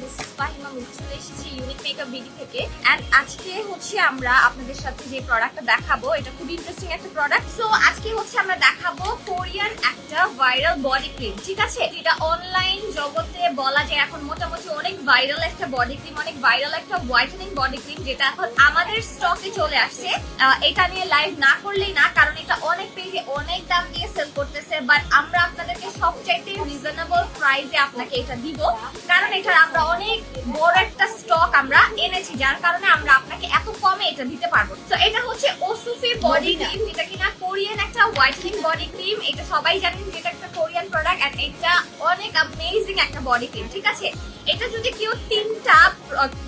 This এসেছি থেকে। আজকে হচ্ছে আমরা আপনাদের সাথে যে দেখাবো, এটা খুব ইন্টারেস্টিং একটা প্রোডাক্ট সো আজকে হচ্ছে আমরা দেখাবো কোরিয়ান একটা ভাইরাল বডি ক্রিম ঠিক আছে? যেটা অনলাইন জগতে বলা যায় এখন মোটামুটি অনেক ভাইরাল একটা বডি ক্রিম অনেক ভাইরাল একটা হোয়াইটেনিং বডি ক্রিম যেটা এখন আমাদের স্টকে চলে আসছে। এটা নিয়ে লাইভ না করলেই না কারণ এটা অনেক পেজে অনেক দাম দিয়ে সেল করতেছে বাট আমরা আপনাদেরকে সবচাইতে রিজনেবল প্রাইসে আপনাকে এটা দিব। কারণ এটার আমরা অনেক বড় একটা স্টক আমরা এনেছি যার কারণে আমরা আপনাকে এত কমে এটা দিতে পারব। তো এটা হচ্ছে ওসুফি বডি ক্রিম যেটা কিনা কোরিয়ান একটা হোয়াইটেনিং বডি ক্রিম এটা সবাই জানেন কোরিয়ান প্রোডাক্ট এন্ড এটা অনেক অ্যামেজিং একটা বডি ক্রিম ঠিক আছে? এটা যদি কেউ তিনটা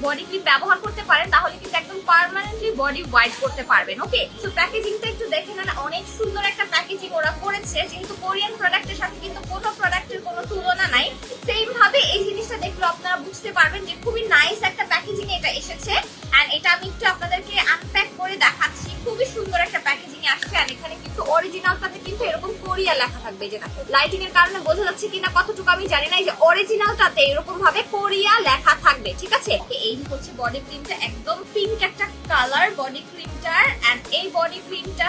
বডি ক্রিম ব্যবহার করতে পারেন তাহলে কিন্তু একদম পার্মানেন্টলি বডি হোয়াইট করতে পারবেন ওকে সো প্যাকেজিংটা একটু দেখে নেন, অনেক সুন্দর একটা প্যাকেজিং ওরা করেছে, যেহেতু কোরিয়ান প্রোডাক্টের সাথে কিন্তু কোনো প্রোডাক্টের কোনো তুলনা নাই। সেম ভাবে এই জিনিসটা দেখলে আপনারা বুঝতে পারবেন যে খুবই নাইস একটা প্যাকেজিং এটা এসেছে। এন্ড এটা আমি একটু আপনাদেরকে আনপ্যাক করে দেখাচ্ছি। খুবই সুন্দর একটা প্যাকেজিং আসছে। আর এখানে কিন্তু অরিজিনালটাতে কিন্তু এরকম কোরিয়া লেখা থাকবে যেটা লাইটিং এর কারণে বোঝা যাচ্ছে কিনা, কতটুকু আমি জানি না, এই যে অরিজিনালটাতে এরকম ভাবে কোরিয়া লেখা থাকবে, ঠিক আছে? এই হচ্ছে বডি ক্রিমটা একদম পিঙ্ক একটা কালার বডি ক্রিমটার এন্ড এই বডি ক্রিমটা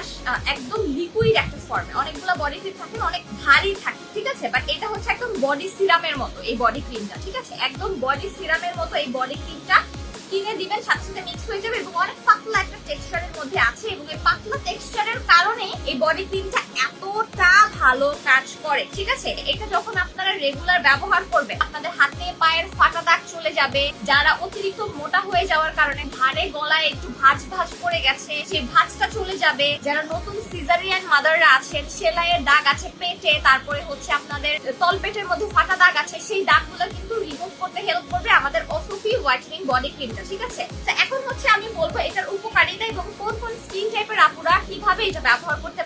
একদম লিকুইড একটা ফর্মে অনেকগুলো বডি ক্রিম থাকে, অনেক ভারী থাকে, ঠিক আছে? বাট এটা হচ্ছে একদম বডি সিরামের মতো এই বডি ক্রিমটা ঠিক আছে? একদম বডি সিরামের মতো এই বডি ক্রিমটা স্কিনে দিবেন, সাথে সাথে মিক্স হয়ে যাবে এবং অনেক পাতলা একটা টেক্সচারের মধ্যে আছে এবং এই পাতলা টেক্সচারের কারণে এই বডি ক্রিমটা ভালো কাজ করে, ঠিক আছে? এটা যখন আপনারা রেগুলার ব্যবহার করবেন, আপনাদের হাতে পায়ের ফাটা দাগ চলে যাবে, যারা অতিরিক্ত মোটা হয়ে যাওয়ার কারণে ঘাড়ে, গলায় একটু ভাঁজ ভাঁজ পড়ে গেছে, সেই ভাঁজটা চলে যাবে। যারা নতুন সিজারিয়ান মাদাররা আছেন, সেলাইয়ের দাগ আছে পেটে, তারপরে হচ্ছে আপনাদের তলপেটের মধ্যে ফাটা দাগ আছে, সেই দাগগুলো কিন্তু রিমুভ করতে হেল্প করবে আমাদের অসুফি হোয়াইটেনিং বডি ক্রিমটা ঠিক আছে? এখন হচ্ছে আমি বলব এটার উপকারিতা এবং কোন কোন স্কিন টাইপের আপুরা কীভাবে এটা ব্যবহার করতে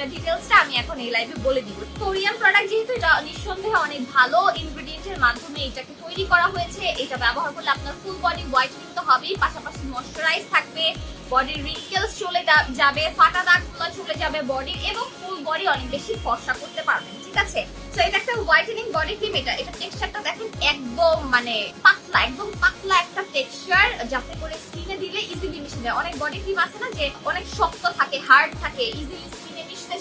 সেটা ডিটেলসটা আমি এখন এই লাইভে বলে দিব। কোরিয়ান প্রোডাক্ট যেহেতু এটা নিঃসন্দেহে অনেক ভালো ইনগ্রেডিয়েন্টের মাধ্যমে এটাকে তৈরি করা হয়েছে, এটা ব্যবহার করলে আপনার ফুল বডি হোয়াইটেনিং তো হবেই, পাশাপাশি ময়শ্চারাইজ থাকবে বডির রিঙ্কেলস চলে যাবে, ফাটা দাগগুলো চলে যাবে বডির এবং ফুল বডি অনেক বেশি ফর্সা করতে পারবেন, ঠিক আছে? তো এটা একটা হোয়াইটেনিং বডি ক্রিম এটা এটা টেক্সচারটা দেখেন একদম মানে পাতলা, একদম পাতলা একটা টেক্সচার যাতে করে স্কিনে দিলে ইজিলি মিশে যায়। অনেক বডি ক্রিম আছে না যে অনেক শক্ত থাকে হার্ড থাকে ইজিলি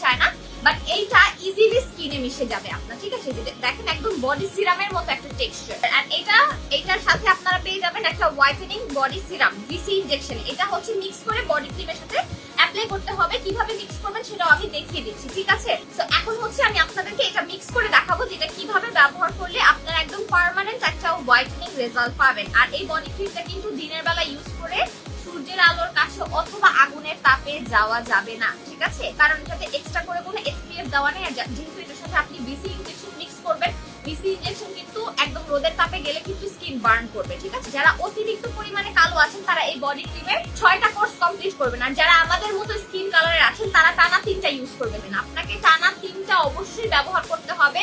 চায় না বাট এইটা ইজিলি স্কিনে মিশে যাবে আপনার, ঠিক আছে? দেখেন একদম বডি সিরামের মতো একটা টেক্সচার আর এটা, এটার সাথে আপনারা পেয়ে যাবেন একটা whitening body serum BC injection এটা হচ্ছে মিক্স করে বডি ক্রিমের সাথে অ্যাপ্লাই করতে হবে। কীভাবে মিক্স করবেন সেটাও আমি দেখিয়ে দিচ্ছি, ঠিক আছে? তো এখন হচ্ছে আমি আপনাদেরকে এটা মিক্স করে দেখাবো যেটা কীভাবে ব্যবহার করলে আপনারা একদম পার্মানেন্ট একটা হোয়াইটেনিং রেজাল্ট পাবেন। আর এই বডি ক্রিমটা কিন্তু দিনের বেলা ইউজ করে সূর্যের আলোর কাছে অথবা আগুনের তাপে যাওয়া যাবে না, ঠিক আছে? কারণ এটাতে এক্সট্রা করে কোনো এসপিএফ দেওয়া নেই যেহেতু এটার সাথে আপনি বিসি ইনজেকশন মিক্স করবেন বিসি ইনজেকশন কিন্তু একদম রোদের তাপে গেলে কিন্তু স্কিন বার্ন করবে, ঠিক আছে? যারা অতিরিক্ত পরিমাণে কালো আছেন, তারা এই বডি ক্রিমের ছয়টা কোর্স কমপ্লিট করবেন, আর যারা আমাদের মতো স্কিন কালারের আছেন, তারা টানা তিনটা ইউজ করবেন আপনাকে টানা তিনটা অবশ্যই ব্যবহার করতে হবে,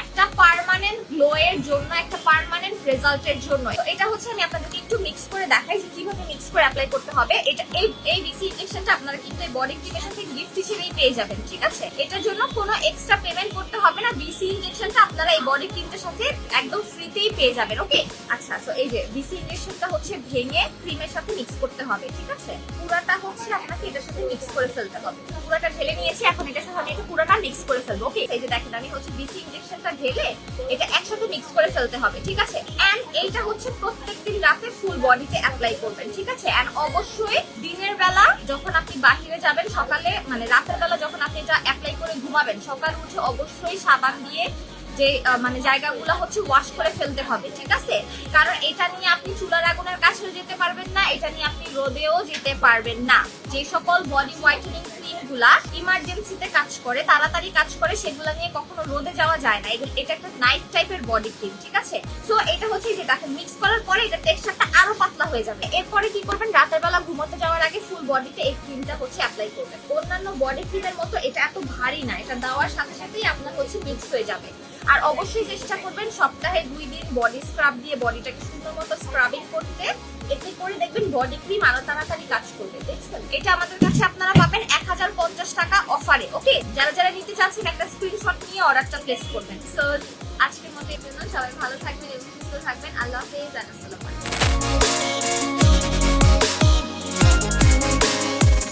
একটা পার্মানেন্ট গ্লো এর জন্য একটা পার্মানেন্ট রেজাল্টের জন্য। এটা হচ্ছে আমি আপনাদেরকে একটু মিক্স করে দেখাই যে কীভাবে মিক্স করে অ্যাপ্লাই করতে হবে। এটা এই এই ডিসি ইনজেকশনটা আপনারা কিন্তু এই বডি ক্রিমের থেকে গিফট হিসেবেই পেয়ে যাবেন, ঠিক আছে? এটার জন্য কোনো এক্সট্রা পেমেন্ট করতে হবে না। বিসি আপনারা এই বডি ক্রিমটার সাথে একদম ফ্রিতেই পেয়ে যাবেন ওকে আচ্ছা তো এই যে বিসি ইনজেকশনটা হচ্ছে ভেঙে ক্রিমের সাথে মিক্স করতে হবে, ঠিক আছে? পুরাটা হচ্ছে আপনাকে এটার সাথে মিক্স করে ফেলতে হবে। পুরাটা ঢেলে নিয়েছি, এখন এটার সাথে আমি একটু পুরাটা মিক্স করে ফেলব ওকে এই যে দেখেন, আমি হচ্ছে বিসি ইনজেকশনটা ঢেলে এটা একসাথে মিক্স করে ফেলতে হবে, ঠিক আছে? এন্ড এইটা হচ্ছে প্রত্যেকদিন রাতে ফুল বডিতে অ্যাপ্লাই করবেন, ঠিক আছে? এন্ড অবশ্যই দিনের বেলা যখন আপনি বাহিরে যাবেন, সকালে মানে রাতের বেলা যখন আপনি এটা অ্যাপ্লাই করে ঘুমাবেন, সকালে উঠে অবশ্যই সাবান দিয়ে যে মানে জায়গাগুলো হচ্ছে ওয়াশ করে ফেলতে হবে, ঠিক আছে? কারণ এটা নিয়ে আপনি চুলার আগুনের কাছেও যেতে পারবেন না, এটা নিয়ে আপনি রোদেও যেতে পারবেন না। যে সকল বডি হোয়াইটেনিং ক্রিমগুলা ইমার্জেন্সিতে কাজ করে, তাড়াতাড়ি কাজ করে, সেগুলো নিয়ে কখনো রোদে যাওয়া যায় না। এটা একটা নাইট টাইপের বডি ক্রিম ঠিক আছে? সো এটা হচ্ছে যে দেখেন মিক্স করার পরে এটা টেক্সচারটা আরও পাতলা হয়ে যাবে। এরপরে কি করবেন? রাতের বেলা ঘুমোতে যাওয়ার আগে ফুল বডিতে এই ক্রিমটা হচ্ছে অ্যাপ্লাই করবেন। অন্যান্য বডি ক্রিমের মতো এটা এত ভারী না, এটা দেওয়ার সাথে সাথেই আপনার হচ্ছে মিক্স হয়ে যাবে। আর অবশ্যই চেষ্টা করবেন সপ্তাহে দুই দিন বডি স্ক্রাব দিয়ে বডিটাকে সুন্দর মতো স্ক্রাবিং করতে। এতে করে দেখবেন বডি ক্রিম আরও তাড়াতাড়ি কাজ করবে, দেখছেন? এটা আমাদের কাছে আপনারা পাবেন হাজার পঞ্চাশ টাকা অফারে ওকে যারা যারা নিতে চাচ্ছেন, একটা স্ক্রিনশট নিয়ে অর্ডারটা প্লেস করবেন। সো আজকের মতো এর জন্য সবাই ভালো থাকবেন, এবং সুস্থ থাকবেন। আল্লাহ হাফেজ আসসালামু আলাইকুম।